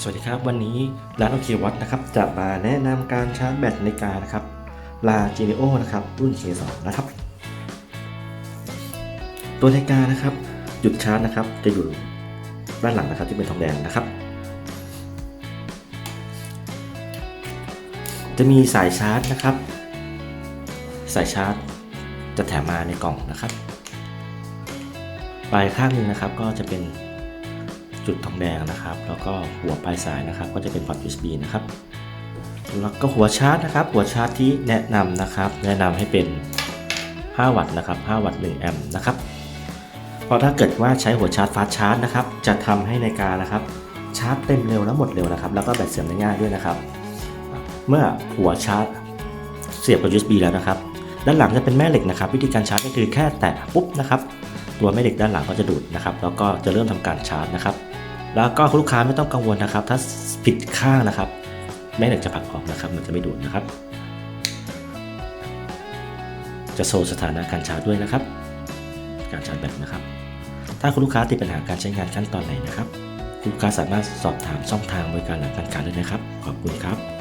สวัสดีครับ วันนี้ร้านโอเควัตนะครับจะมาแนะนำการชาร์จแบตนาฬิกานะครับลาจีเนโอนะครับรุ่น K2 นะครับ ตัวนาฬิกานะครับหยุดชาร์จนะครับจะอยู่ด้านหลังนะครับที่เป็นทองแดงนะครับ จะมีสายชาร์จนะครับ สายชาร์จจะแถมมาในกล่องนะครับ ปลายข้างหนึงนะครับก็จะเป็น จุดทองแดงนะครับ แล้วก็หัวปลายสายนะครับ ก็จะเป็นพอร์ต USB นะครับแล้วก็หัวชาร์จนะครับ หัวชาร์จที่แนะนำนะครับ แนะนำให้เป็น 5 วัตต์นะครับ 5 วัตต์ 1 แอมป์นะครับ เพราะถ้าเกิดว่าใช้หัวชาร์จฟาสชาร์จนะครับ จะทำให้นาฬิกานะครับ ชาร์จเต็มเร็วและหมดเร็วนะครับ แล้วก็แบตเสื่อมได้ง่ายด้วยนะครับ เมื่อหัวชาร์จเสียบกับ USB แล้วนะครับ ด้านหลังจะเป็นแม่เหล็กนะครับ วิธีการชาร์จก็คือแค่แตะปุ๊บนะครับ ตัวแม่เหล็กด้านหลังก็จะดูดนะครับแล้วก็จะเริ่มทำการชาร์จนะครับ แล้วก็คุณลูกค้าไม่ต้องกังวลนะครับ ถ้าผิดข้างนะครับ แม่เหล็กจะผลักออกนะครับ มันจะไม่ดูดนะครับ จะโชว์สถานะการชาร์จด้วยนะครับ การชาร์จแบตนะครับ ถ้าคุณลูกค้าติดปัญหาการใช้งานขั้นตอนไหนนะครับ คุณลูกค้าสามารถสอบถามช่องทางบริการหลังการขายได้นะครับ ขอบคุณครับ